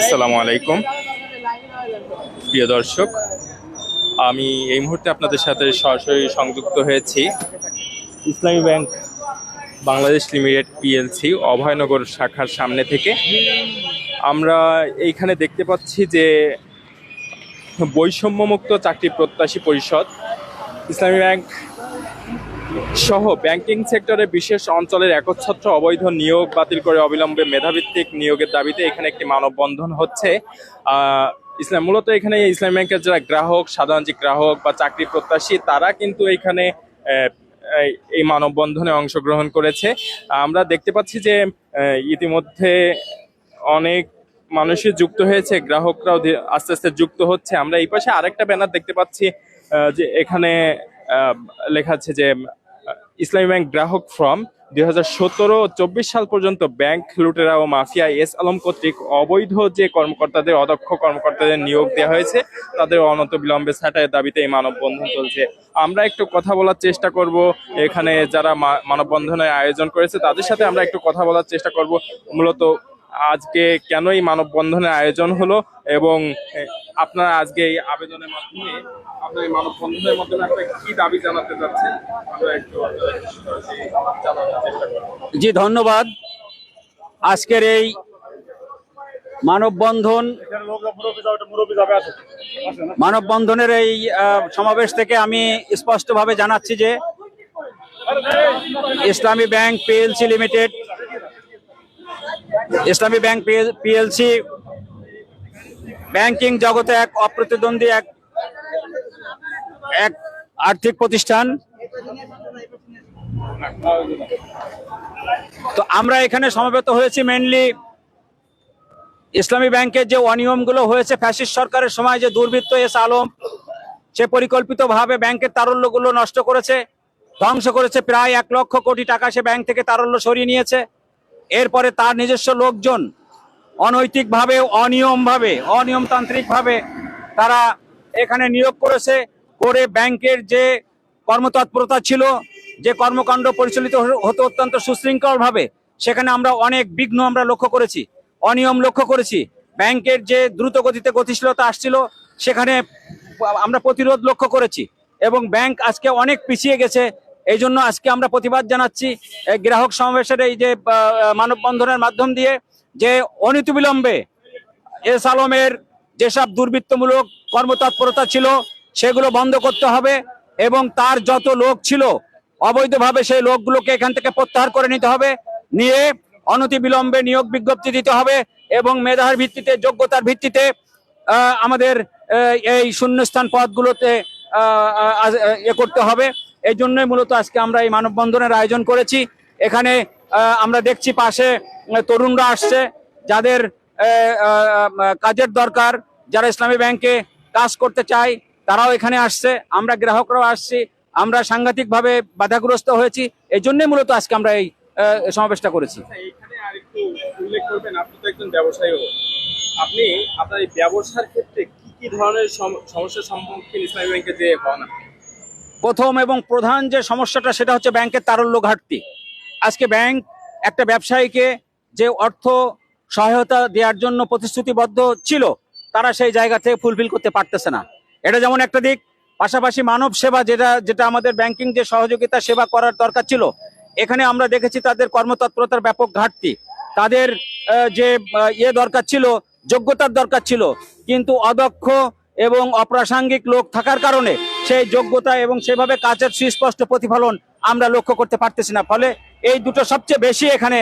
আসসালামু আলাইকুম। প্রিয় দর্শক, আমি এই মুহূর্তে আপনাদের সাথে সরাসরি সংযুক্ত হয়েছি। Islami bank Bangladesh limited PLC Abhaynagar শাখার সামনে থেকে। আমরা এইখানে দেখতে পাচ্ছি যে বৈষম্যমুক্ত চাকরি প্রত্যাশী পরিষদ, ইসলামী ব্যাংক সহ ব্যাংকিং সেক্টরে বিশেষ অঞ্চলের একচ্ছত্র অবৈধ নিয়োগ বাতিল করে অবিলম্বে মেধাভিত্তিক নিয়োগের দাবিতে এখানে একটি মানববন্ধন হচ্ছে। ইসলাম, মূলত এখানে ইসলাম ব্যাংকের যারা গ্রাহক, সাধারণ যে গ্রাহক বা চাকরি প্রত্যাশী, তারা কিন্তু এখানে এই- মানববন্ধনে অংশগ্রহণ করেছে। আমরা দেখতে পাচ্ছি যে ইতিমধ্যে অনেক মানুষই যুক্ত হয়েছে, গ্রাহকরাও আস্তে আস্তে যুক্ত হচ্ছে। আমরা এই পাশে আরেকটা ব্যানার দেখতে পাচ্ছি যে এখানে লেখা আছে যে ইসলামী ব্যাংক গ্রাহক ফর্ম দুই হাজার সতেরো চব্বিশ সাল পর্যন্ত ব্যাংক লুটেরা ও মাফিয়া এস আলম কর্তৃক অবৈধ যে কর্মকর্তাদের, অদক্ষ কর্মকর্তাদের নিয়োগ দেওয়া হয়েছে, তাদের অনত বিলম্বে ছাঁটাইয়ের দাবিতে এই মানববন্ধন চলছে। আমরা একটু কথা বলার চেষ্টা করব। এখানে যারা মানববন্ধনের আয়োজন করেছে, তাদের সাথে আমরা একটু কথা বলার চেষ্টা করব। মূলত আজকে কেন এই মানববন্ধনের আয়োজন হলো এবং আপনারা আজকে এই আবেদনের মাধ্যমে আপনার এই মানববন্ধনের মাধ্যমে আপনারা কি দাবি জানাতে চাচ্ছেন আমরা একটু জি, ধন্যবাদ। আজকের এই মানববন্ধন মানববন্ধনের এই সমাবেশ থেকে আমি স্পষ্টভাবে জানাচ্ছি যে Islami bank PLC limited, Islami bank PLC banking জগতে এক অপ্রতিদ্বন্দ্বী, এক এক আর্থিক প্রতিষ্ঠান। তো আমরা এখানে সমবেত হয়েছি মেনলি ইসলামী ব্যাংকের যে অনিয়মগুলো হয়েছে, ফ্যাসিস্ট সরকারের সময় যে দুর্বৃত্ত এস আলম, সে পরিকল্পিতভাবে ব্যাংকের তারল্যগুলো নষ্ট করেছে, ধ্বংস করেছে। প্রায় এক লক্ষ কোটি টাকা সে ব্যাংক থেকে তারল্য সরিয়ে নিয়েছে। এরপরে তার নিজস্ব লোকজন অনৈতিকভাবে, অনিয়মভাবে, অনিয়মতান্ত্রিকভাবে তারা এখানে নিয়োগ করেছে, করে ব্যাংকের যে কর্মতৎপরতা ছিল, যে কর্মকাণ্ড পরিচালিত হতো অত্যন্ত সুশৃঙ্খলভাবে, সেখানে আমরা অনেক বিঘ্ন আমরা লক্ষ্য করেছি, অনিয়ম লক্ষ্য করেছি। ব্যাংকের যে দ্রুত গতিতে গতিশীলতা আসছিল, সেখানে আমরা প্রতিরোধ লক্ষ্য করেছি এবং ব্যাংক আজকে অনেক পিছিয়ে গেছে, এই জন্য আজকে আমরা প্রতিবাদ জানাচ্ছি গ্রাহক সমাবেশের এই যে মানববন্ধনের মাধ্যম দিয়ে যে অনিতবিলম্বে এস আলমের যেসব দুর্বৃত্তমূলক কর্মতৎপরতা ছিল, সেগুলো বন্ধ করতে হবে এবং তার যত লোক ছিল, অবৈধভাবে সেই লোকগুলোকে এখান থেকে প্রত্যাহার করে নিতে হবে, নিয়ে অনতিবিলম্বে নিয়োগ বিজ্ঞপ্তি দিতে হবে এবং মেধার ভিত্তিতে, যোগ্যতার ভিত্তিতে আমাদের এই শূন্যস্থান পদগুলোতে ইয়ে করতে হবে। এই জন্যই মূলত আজকে আমরা এই মানববন্ধনের আয়োজন করেছি। এখানে আমরা দেখছি পাশে তরুণরা আসছে যাদের কাজের দরকার যারা ইসলামী ব্যাংকে কাজ করতে চায় তারাও এখানে আসছে আমরা গ্রাহকরাও আসছি আমরা সাংঘাতিকভাবে বাধাগ্রস্ত হয়েছি এই জন্যই মূলত আজকে আমরা এই সমাবেশটা করেছি। আচ্ছা, এইখানে আরেকটু উল্লেখ করবেন আপনি তো একজন ব্যবসায়ী আপনি আপনার এই ব্যবসার ক্ষেত্রে কি কি ধরনের সমস্যার সম্মুখীন ইসলামী ব্যাংকে যে হন প্রথম এবং প্রধান যে সমস্যাটা সেটা হচ্ছে ব্যাংকের তারল্য ঘাটতি। আজকে ব্যাংক একটা ব্যবসায়ীকে যে অর্থ সহায়তা দেওয়ার জন্য প্রতিশ্রুতিবদ্ধ ছিল, তারা সেই জায়গা থেকে ফুলফিল করতে পারতেছে না। এটা যেমন একটা দিক, পাশাপাশি মানব সেবা যেটা যেটা আমাদের ব্যাংকিং যে সহযোগিতা সেবা করার দরকার ছিল, এখানে আমরা দেখেছি তাদের কর্মতৎপরতার ব্যাপক ঘাটতি। তাদের যে ইয়ে দরকার ছিল, যোগ্যতার দরকার ছিল, কিন্তু অদক্ষ এবং অপ্রাসঙ্গিক লোক থাকার কারণে সেই যোগ্যতা এবং সেভাবে কাজের সুস্পষ্ট প্রতিফলন আমরা লক্ষ্য করতে পারতেছি না। ফলে এই দুটো সবচেয়ে বেশি এখানে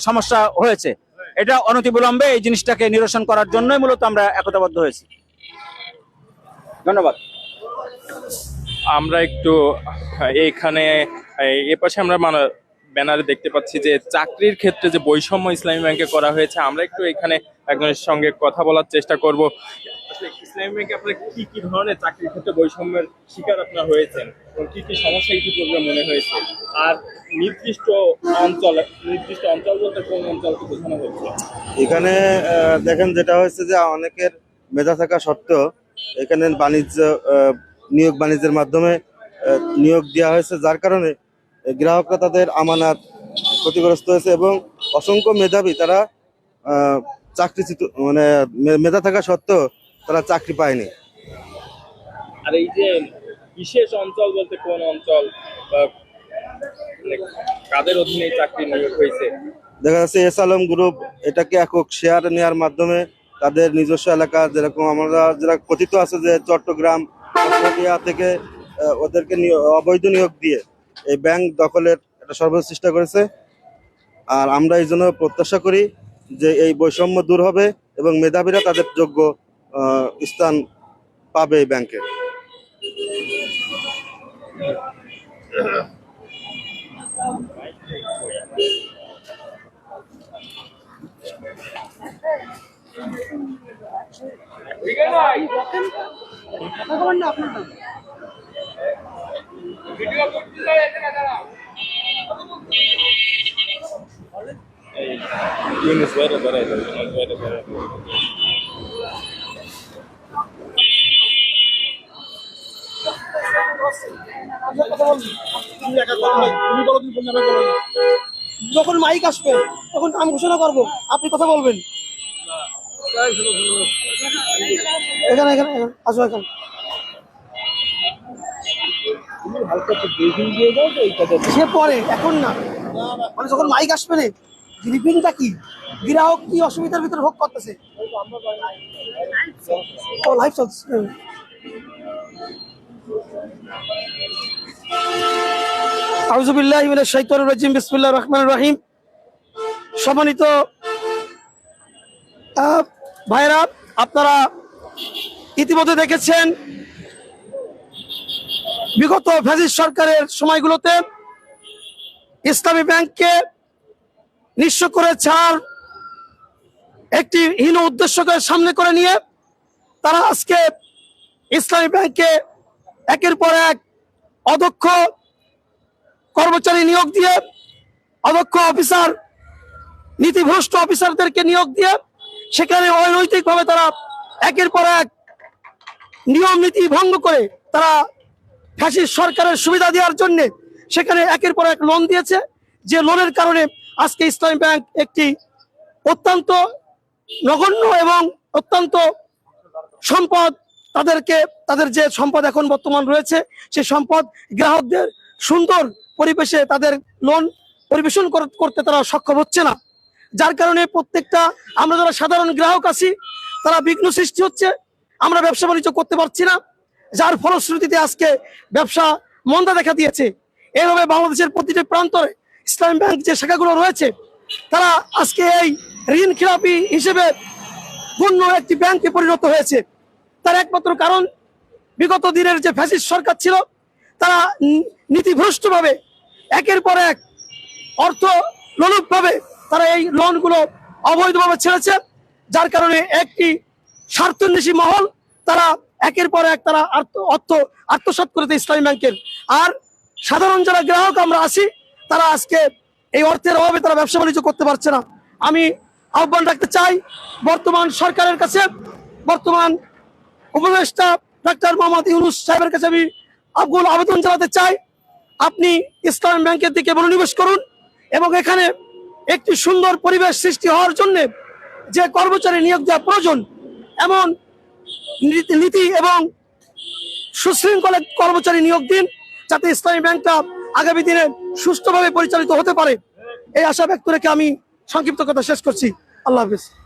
সমস্যা হয়েছে। এটা অনতিবিলম্বে এই জিনিসটাকে নিরসন করার জন্যই মূলত আমরা একতাবদ্ধ হয়েছি। ধন্যবাদ। আমরা একটু এইখানে এই- এ পাশে আমরা মানে ব্যানারে দেখতে পাচ্ছি যে চাকরির ক্ষেত্রে যে বৈষম্য ইসলামী ব্যাংকে করা হয়েছে, আমরা একটু এখানে একজনের সঙ্গে কথা বলার চেষ্টা করব। ইসলামী ব্যাংকে আপনার কি কি ধরনের চাকরির ক্ষেত্রে বৈষম্যের শিকার আপনার হয়েছেন? এবং কি কি সমস্যা ইতিপূর্বে মনে হয়েছে? আর নির্দিষ্ট অঞ্চল নির্দিষ্ট অঞ্চল বলতে কোন অঞ্চলকে বোঝানো হচ্ছে? এখানে দেখেন যেটা হয়েছে যে অনেকের মেধা থাকা সত্ত্বেও এখানে বাণিজ্য নিয়োগ বাণিজ্যের মাধ্যমে নিয়োগ দেওয়া হয়েছে, যার কারণে গ্রাহকরা তাদের আমানত ক্ষতিগ্রস্ত হয়েছে এবং অসংখ্য মেধাবী তারা চাকরিচ্যুত মানে মেধা থাকা সত্ত্বেও তারা চাকরি পায়নি। আর এই যে বিশেষ অঞ্চল বলতে কোন অঞ্চল বা মানে কাদের অধীনে চাকরি নিয়োগ হয়েছে? দেখা যাচ্ছে এস আলম গ্রুপ এটাকে একক শেয়ার নেওয়ার মাধ্যমে তাদের নিজস্ব এলাকা যেরকম আমরা যেটা কথিত আছে যে চট্টগ্রাম থেকে ওদেরকে অবৈধ নিয়োগ দিয়ে এই ব্যাংক দখলের একটা সর্বোচ্চ চেষ্টা করেছে। আর আমরা এই জন্য প্রত্যাশা করি যে এই বৈষম্য দূর হবে এবং মেধাবীরা তাদের যোগ্য স্থান পাবে এই ব্যাংকে। ইউনিস বাইরে বেড়াই ইউনিস বাইরে বেড়াই যখন মাইক আসবে, তখন আমি ঘোষণা করব। আপনি কথা বলবেন। এখানে এখানে আসো, এখানে। সে পরে, এখন না। মানে যখন মাইক আসবে না কি? গ্রাহক কি অসুবিধার ভিতরে ভোগ করতেছে। রহমানির রহিম। সম্মানিত ভাইরা আপনারা ইতিমধ্যে দেখেছেন, বিগত ফ্যাসিস্ট সরকারের সময়গুলোতে ইসলামী ব্যাংককে নিঃস্ব করে ছাড় একটি হীন উদ্দেশ্যকে সামনে করে নিয়ে তারা আজকে ইসলামী ব্যাংকে একের পর এক অদক্ষ কর্মচারী নিয়োগ দিয়ে অদক্ষ অফিসার নীতিভ্রষ্ট অফিসারদেরকে নিয়োগ দিয়ে সেখানে অনৈতিকভাবে তারা একের পর এক নিয়ম নীতি ভঙ্গ করে তারা ফ্যাসিস্ট সরকারের সুবিধা দেওয়ার জন্য সেখানে একের পর এক লোন দিয়েছে। যে লোনের কারণে আজকে ইসলামী ব্যাংক একটি অত্যন্ত নগণ্য এবং অত্যন্ত সম্পদ তাদেরকে, তাদের যে সম্পদ এখন বর্তমান রয়েছে সেই সম্পদ গ্রাহকদের সুন্দর পরিবেশে তাদের লোন পরিবেশন করতে তারা সক্ষম হচ্ছে না। যার কারণে প্রত্যেকটা, আমরা যারা সাধারণ গ্রাহক আছি, তারা বিঘ্ন সৃষ্টি হচ্ছে, আমরা ব্যবসা বাণিজ্য করতে পারছি না, যার ফলশ্রুতিতে আজকে ব্যবসা মন্দা দেখা দিয়েছে। এইভাবে বাংলাদেশের প্রতিটি প্রান্তরে ইসলামী ব্যাংক যে শাখাগুলো রয়েছে, তারা আজকে এই ঋণ খেলাপি হিসেবে গণ্য একটি ব্যাংকে পরিণত হয়েছে। তার একমাত্র কারণ, বিগত দিনের যে ফ্যাসিস্ট সরকার ছিল, তারা নীতিভ্রষ্টভাবে, একের পর এক অর্থ লোলুপভাবে তারা এই লোনগুলো অবৈধভাবে ছেড়েছে, যার কারণে একটি স্বার্থন্বেষী মহল তারা একের পর এক তারা অর্থ আত্মসাৎ করেছে ইসলামী ব্যাংকের। আর সাধারণ যারা গ্রাহক আমরা আসি তারা আজকে এই অর্থের অভাবে তারা ব্যবসা বাণিজ্য করতে পারছে না। আমি আহ্বান রাখতে চাই, বর্তমান সরকারের কাছে, বর্তমান উপদেষ্টা ডাক্তার মোহাম্মদ ইউনুস সাহেবের কাছে আমি আব্বুল আবেদন জানাতে চাই। আপনি ইসলাম ব্যাংকের দিকে মনোনিবেশ করুন এবং এখানে একটি সুন্দর পরিবেশ সৃষ্টি হওয়ার জন্য যে কর্মচারী নিয়োগ দেওয়া প্রয়োজন, এমন নীতি- এবং সুশৃঙ্খল কর্মচারী নিয়োগ দিন যাতে ইসলামী ব্যাংকটা আগামী দিনে সুষ্ঠুভাবে পরিচালিত হতে পারে। এই আশা ব্যক্ত রেখে আমি সংক্ষিপ্ত কথা শেষ করছি। আল্লাহ হাফিজ।